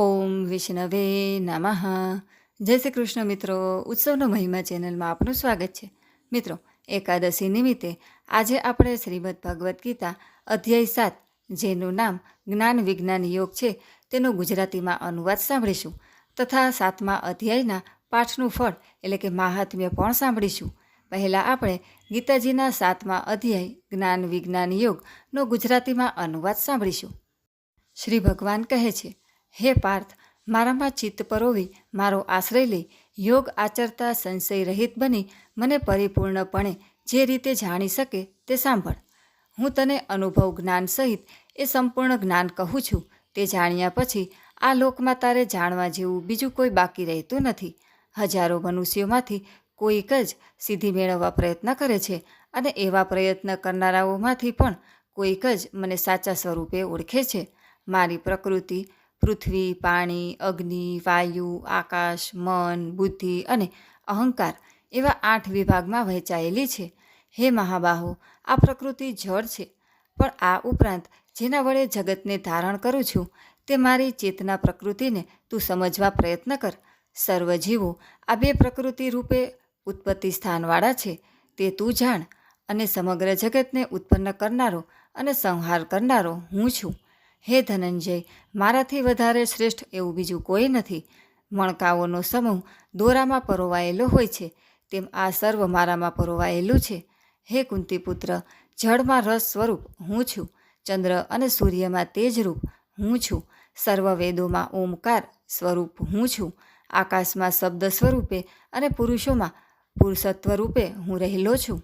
ઓમ વિષ્ણવે નમઃ. જય શ્રી કૃષ્ણ મિત્રો, ઉત્સવનો મહિમા ચેનલમાં આપનું સ્વાગત છે. મિત્રો, એકાદશી નિમિત્તે આજે આપણે શ્રીમદ ભગવદ્ ગીતા અધ્યાય સાત, જેનું નામ જ્ઞાન વિજ્ઞાન યોગ છે, તેનો ગુજરાતીમાં અનુવાદ સાંભળીશું તથા સાતમા અધ્યાયના પાઠનું ફળ, એટલે કે મહાત્મ્ય પણ સાંભળીશું. પહેલાં આપણે ગીતાજીના સાતમા અધ્યાય, જ્ઞાન વિજ્ઞાન યોગનો ગુજરાતીમાં અનુવાદ સાંભળીશું. શ્રી ભગવાન કહે છે હે પાર્થ, મારામાં ચિત્ત પરોવી, મારો આશ્રય લઈ, યોગ આચરતા સંશય રહિત બની, મને પરિપૂર્ણપણે જે રીતે જાણી શકે તે સાંભળ. હું તને અનુભવ જ્ઞાન સહિત એ સંપૂર્ણ જ્ઞાન કહું છું, તે જાણ્યા પછી આ લોકમાં તારે જાણવા જેવું બીજું કોઈ બાકી રહેતું નથી. હજારો મનુષ્યોમાંથી કોઈક જ સિદ્ધિ મેળવવા પ્રયત્ન કરે છે અને એવા પ્રયત્ન કરનારાઓમાંથી પણ કોઈક જ મને સાચા સ્વરૂપે ઓળખે છે. મારી પ્રકૃતિ પૃથ્વી, પાણી, અગ્નિ, વાયુ, આકાશ, મન, બુદ્ધિ અને અહંકાર એવા આઠ વિભાગમાં વહેંચાયેલી છે. હે મહાબાહો, આ પ્રકૃતિ જળ છે, પણ આ ઉપરાંત જેના વડે જગતને ધારણ કરું છું, તે મારી ચેતના પ્રકૃતિને તું સમજવા પ્રયત્ન કર. સર્વજીવો, આ બે પ્રકૃતિ રૂપે ઉત્પત્તિ સ્થાનવાળા છે, તે તું જાણ અને સમગ્ર જગતને ઉત્પન્ન કરનારો અને સંહાર કરનારો હું છું. હે ધનંજય, મારાથી વધારે શ્રેષ્ઠ એવું બીજું કોઈ નથી. મણકાઓનો સમૂહ દોરામાં પરોવાયેલો હોય છે. તેમ આ સર્વ મારામાં પરોવાયેલું છે. હે કુંતીપુત્ર, જળમાં રસ સ્વરૂપ હું છું. ચંદ્ર અને સૂર્યમાં તેજરૂપ હું છું. સર્વ વેદોમાં ઓમકાર સ્વરૂપ હું છું. આકાશમાં શબ્દ સ્વરૂપે અને પુરુષોમાં પુરુષત્વ રૂપે હું રહેલો છું.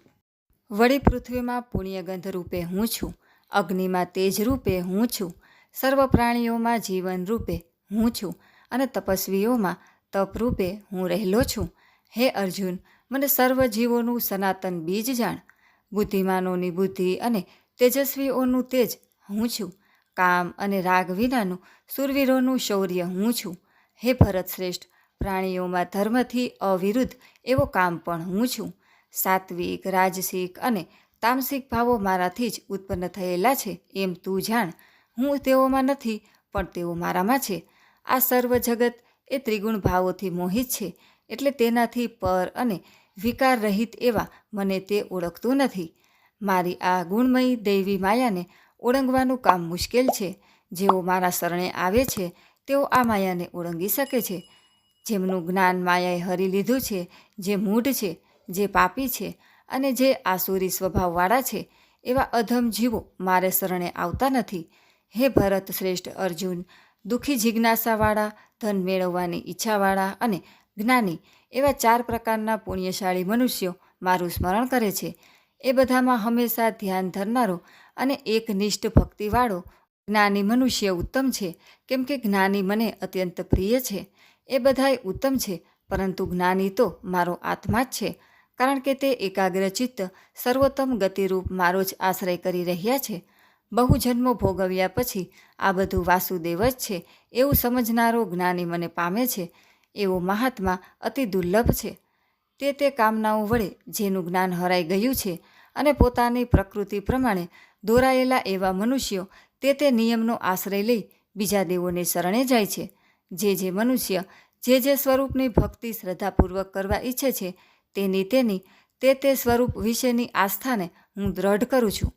વળી પૃથ્વીમાં પુણ્યગંધ રૂપે હું છું. અગ્નિમાં તેજ રૂપે હું છું. સર્વ પ્રાણીઓમાં જીવન રૂપે હું છું અને તપસ્વીઓમાં તપરૂપે હું રહેલો છું. હે અર્જુન, મને સર્વ જીવોનું સનાતન બીજ જાણ. બુદ્ધિમાનોની બુદ્ધિ અને તેજસ્વીઓનું તેજ હું છું. કામ અને રાગ વિનાનું સુરવીરોનું શૌર્ય હું છું. હે ભરત શ્રેષ્ઠ, પ્રાણીઓમાં ધર્મથી અવિરુદ્ધ એવો કામ પણ હું છું. સાત્વિક, રાજસિક અને તામસિક ભાવો મારાથી જ ઉત્પન્ન થયેલા છે, એમ તું જાણ. હું તેઓમાં નથી, પણ તેઓ મારામાં છે. આ સર્વ જગત એ ત્રિગુણ ભાવોથી મોહિત છે, એટલે તેનાથી પર અને વિકાર રહિત એવા મને તે ઓળખતું નથી. મારી આ ગુણમયી દૈવી માયાને ઓળંગવાનું કામ મુશ્કેલ છે. જેઓ મારા શરણે આવે છે, તેઓ આ માયાને ઓળંગી શકે છે. જેમનું જ્ઞાન માયાએ હરી લીધું છે, જે મૂઢ છે, જે પાપી છે અને જે આસુરી સ્વભાવવાળા છે, એવા અધમ જીવો મારે શરણે આવતા નથી. હે ભરત શ્રેષ્ઠ અર્જુન, દુઃખી જિજ્ઞાસાવાળા, ધન મેળવવાની ઈચ્છાવાળા અને જ્ઞાની એવા ચાર પ્રકારના પુણ્યશાળી મનુષ્યો મારું સ્મરણ કરે છે. એ બધામાં હંમેશા ધ્યાન ધરનારો અને એકનિષ્ઠ ભક્તિવાળો જ્ઞાની મનુષ્ય ઉત્તમ છે, કેમ કે જ્ઞાની મને અત્યંત પ્રિય છે. એ બધાય ઉત્તમ છે, પરંતુ જ્ઞાની તો મારો આત્મા જ છે, કારણ કે તે એકાગ્રચિત્ત, સર્વોત્તમ ગતિરૂપ મારો જ આશ્રય કરી રહ્યા છે. બહુ જન્મો ભોગવ્યા પછી આ બધું વાસુદેવ જ છે, એવું સમજનારો જ્ઞાની મને પામે છે, એવો મહાત્મા અતિ દુર્લભ છે. તે તે કામનાઓ વડે જેનું જ્ઞાન હરાઈ ગયું છે અને પોતાની પ્રકૃતિ પ્રમાણે દોરાયેલા એવા મનુષ્યો તે તે નિયમનો આશ્રય લઈ બીજા દેવોને શરણે જાય છે. જે જે મનુષ્ય જે જે સ્વરૂપની ભક્તિ શ્રદ્ધાપૂર્વક કરવા ઈચ્છે છે, તેની તેની તે તે સ્વરૂપ વિશેની આસ્થાને હું દ્રઢ કરું છું.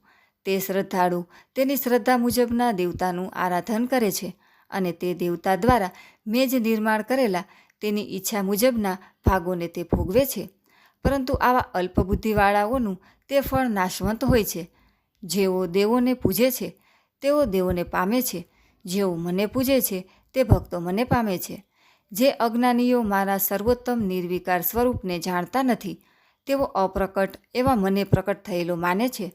તે શ્રદ્ધાળુ તેની શ્રદ્ધા મુજબના દેવતાનું આરાધન કરે છે અને તે દેવતા દ્વારા મેં જ નિર્માણ કરેલા તેની ઈચ્છા મુજબના ભાગોને તે ભોગવે છે. પરંતુ આવા અલ્પબુદ્ધિવાળાઓનું તે ફળ નાશવંત હોય છે. જેઓ દેવોને પૂજે છે, તેઓ દેવોને પામે છે. જેઓ મને પૂજે છે, તે ભક્તો મને પામે છે. જે અજ્ઞાનીઓ મારા સર્વોત્તમ નિર્વિકાર સ્વરૂપને જાણતા નથી, તેઓ અપ્રકટ એવા મને પ્રકટ થયેલો માને છે.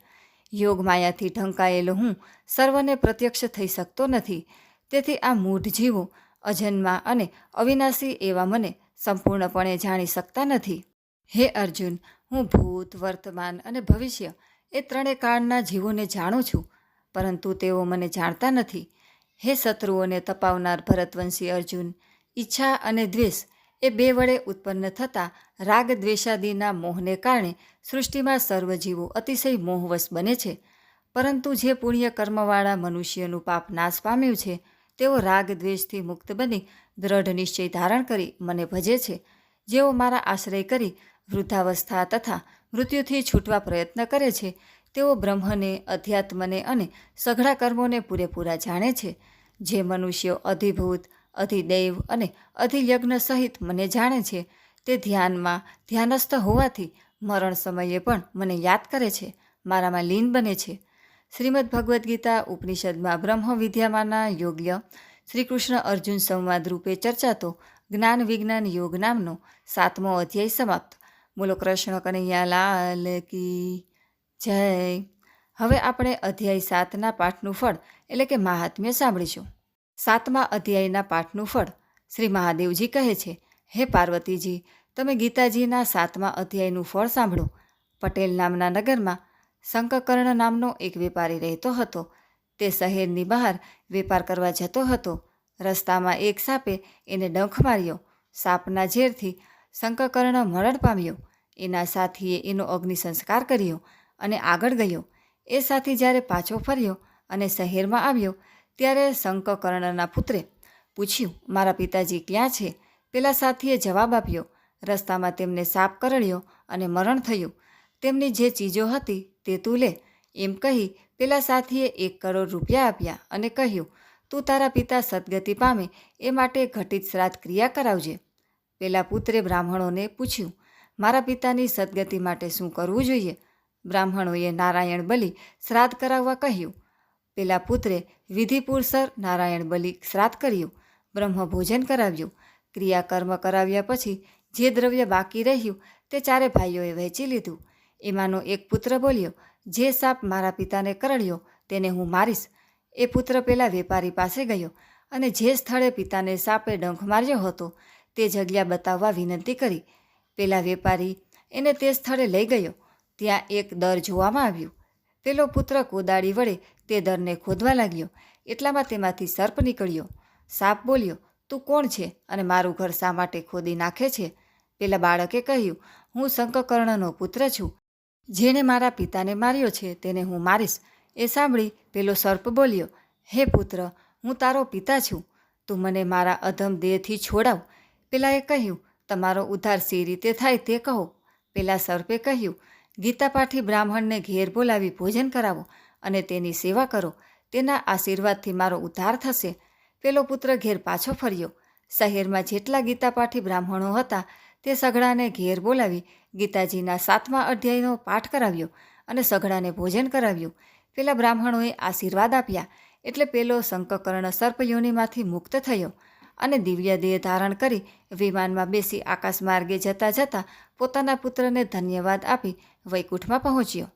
યોગ માયાથી ઢંકાયેલો હું સર્વને પ્રત્યક્ષ થઈ શકતો નથી. તેથી આ મૂઢ જીવો અજન્મા અને અવિનાશી એવા મને સંપૂર્ણપણે જાણી શકતા નથી. હે અર્જુન, હું ભૂત, વર્તમાન અને ભવિષ્ય એ ત્રણે કાળના જીવોને જાણું છું, પરંતુ તેઓ મને જાણતા નથી. હે શત્રુઓને તપાવનાર ભરતવંશી અર્જુન, ઈચ્છા અને દ્વેષ એ બે વડે ઉત્પન્ન થતા રાગ દ્વેષાદિના મોહને કારણે સૃષ્ટિમાં સર્વજીવો અતિશય મોહવશ બને છે. પરંતુ જે પુણ્ય કર્મવાળા મનુષ્યનું પાપ નાશ પામ્યું છે, તેઓ રાગ દ્વેષથી મુક્ત બની દ્રઢ નિશ્ચય ધારણ કરી મને ભજે છે. જેઓ મારા આશ્રય કરી વૃદ્ધાવસ્થા તથા મૃત્યુથી છૂટવા પ્રયત્ન કરે છે, તેઓ બ્રહ્મને, અધ્યાત્મને અને સઘળા કર્મોને પૂરેપૂરા જાણે છે. જે મનુષ્યો અધિભૂત અધિદૈવ અને અધિયજ્ઞ સહિત મને જાણે છે, તે ધ્યાનમાં, ધ્યાનસ્થ હોવાથી મરણ સમયે પણ મને યાદ કરે છે, મારામાં લીન બને છે. શ્રીમદ ભગવદ્ ગીતા ઉપનિષદમાં બ્રહ્મ વિદ્યામાંના યોગ્ય શ્રી કૃષ્ણ અર્જુન સંવાદ રૂપે ચર્ચાતો જ્ઞાન વિજ્ઞાન યોગ નામનો સાતમો અધ્યાય સમાપ્ત. બોલો કૃષ્ણ કનૈયા લાલ કી જય. હવે આપણે અધ્યાય સાતના પાઠનું ફળ એટલે કે મહાત્મ્ય સાંભળીશું. સાતમા અધ્યાયના પાઠનું ફળ. શ્રી મહાદેવજી કહે છે, હે પાર્વતીજી, તમે ગીતાજીના સાતમા અધ્યાયનું ફળ સાંભળો. પટેલ નામના નગરમાં શંકકર્ણ નામનો એક વેપારી રહેતો હતો. તે શહેરની બહાર વેપાર કરવા જતો હતો. રસ્તામાં એક સાપે એને ડંખ માર્યો. સાપના ઝેરથી શંકકર્ણ મરણ પામ્યો. એના સાથીએ એનો અગ્નિ સંસ્કાર કર્યો અને આગળ ગયો. એ સાથી જ્યારે પાછો ફર્યો અને શહેરમાં આવ્યો ત્યારે શંકકર્ણના પુત્રે પૂછ્યું, મારા પિતાજી ક્યાં છે? પેલા સાથીએ જવાબ આપ્યો, રસ્તામાં તેમને સાપ કરડ્યો અને મરણ થયું. તેમની જે ચીજો હતી તે તું લે. એમ કહી પેલા સાથીએ એક કરોડ રૂપિયા આપ્યા અને કહ્યું, તું તારા પિતા સદગતિ પામે, એ માટે ઘટિત શ્રાદ્ધ ક્રિયા કરાવજે. પેલા પુત્રે બ્રાહ્મણોને પૂછ્યું, મારા પિતાની સદગતિ માટે શું કરવું જોઈએ? બ્રાહ્મણોએ નારાયણ બલિ શ્રાદ્ધ કરાવવા કહ્યું પેલા પુત્રે વિધિપુરસર નારાયણ બલિ શ્રાદ્ધ કર્યું બ્રહ્મ ભોજન કરાવ્યું. ક્રિયાકર્મ કરાવ્યા પછી જે દ્રવ્ય બાકી રહ્યું તે ચારે ભાઈઓએ વહેંચી લીધું. એમાંનો એક પુત્ર બોલ્યો, જે સાપ મારા પિતાને કરડ્યો તેને હું મારીશ. એ પુત્ર પેલા વેપારી પાસે ગયો અને જે સ્થળે પિતાને સાપે ડંખ માર્યો હતો તે જગ્યા બતાવવા વિનંતી કરી. પેલા વેપારી એને તે સ્થળે લઈ ગયો. ત્યાં એક દર જોવામાં આવ્યું. પેલો પુત્ર કોદાળી વડે તે દરને ખોદવા લાગ્યો. એટલામાં તેમાંથી સર્પ નીકળ્યો. સાપ બોલ્યો, તું કોણ છે અને મારું ઘર શા માટે ખોદી નાખે છે? પેલા બાળકે કહ્યું, હું શંકકર્ણનો પુત્ર છું. જેણે મારા પિતાને માર્યો છે તેને હું મારીશ. એ સાંભળી પેલો સર્પ બોલ્યો, હે પુત્ર, હું તારો પિતા છું. તું મને મારા અધમ દેહથી છોડાવ. પેલાએ કહ્યું, તમારો ઉદ્ધાર સી રીતે થાય તે કહો. પેલા સર્પે કહ્યું, ગીતાપાઠી બ્રાહ્મણને ઘેર બોલાવી ભોજન કરાવો. અને તેની સેવા કરો. તેના આશીર્વાદથી મારો ઉદ્ધાર થશે. પેલો પુત્ર ઘેર પાછો ફર્યો. શહેરમાં જેટલા ગીતાપાઠી બ્રાહ્મણો હતા, તે સઘળાને ઘેર બોલાવી ગીતાજીના સાતમા અધ્યાયનો પાઠ કરાવ્યો અને સઘળાને ભોજન કરાવ્યું. પેલા બ્રાહ્મણોએ આશીર્વાદ આપ્યા એટલે પેલો શંકકર્ણ સર્પયોનીમાંથી મુક્ત થયો અને દિવ્ય દેહ ધારણ કરી વિમાનમાં બેસી આકાશ માર્ગે જતા જતાં પોતાના પુત્રને ધન્યવાદ આપી વૈકુંઠમાં પહોંચ્યો.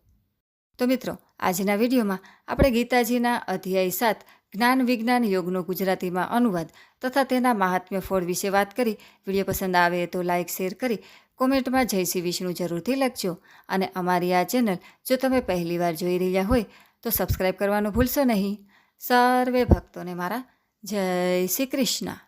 તો મિત્રો આજના વિડીયોમાં આપણે ગીતાજીના અધ્યાય સાત, જ્ઞાન વિજ્ઞાન યોગનો ગુજરાતીમાં અનુવાદ તથા તેના મહાત્મ્ય ફળ વિશે વાત કરી. વીડિયો પસંદ આવે તો લાઇક શેર કરી, કોમેન્ટમાં જય શ્રી વિષ્ણુ જરૂરથી લખજો. અને અમારી આ ચેનલ જો તમે પહેલીવાર જોઈ રહ્યા હોય તો સબસ્ક્રાઈબ કરવાનું ભૂલશો નહીં. સર્વે ભક્તોને મારા જય શ્રી કૃષ્ણ.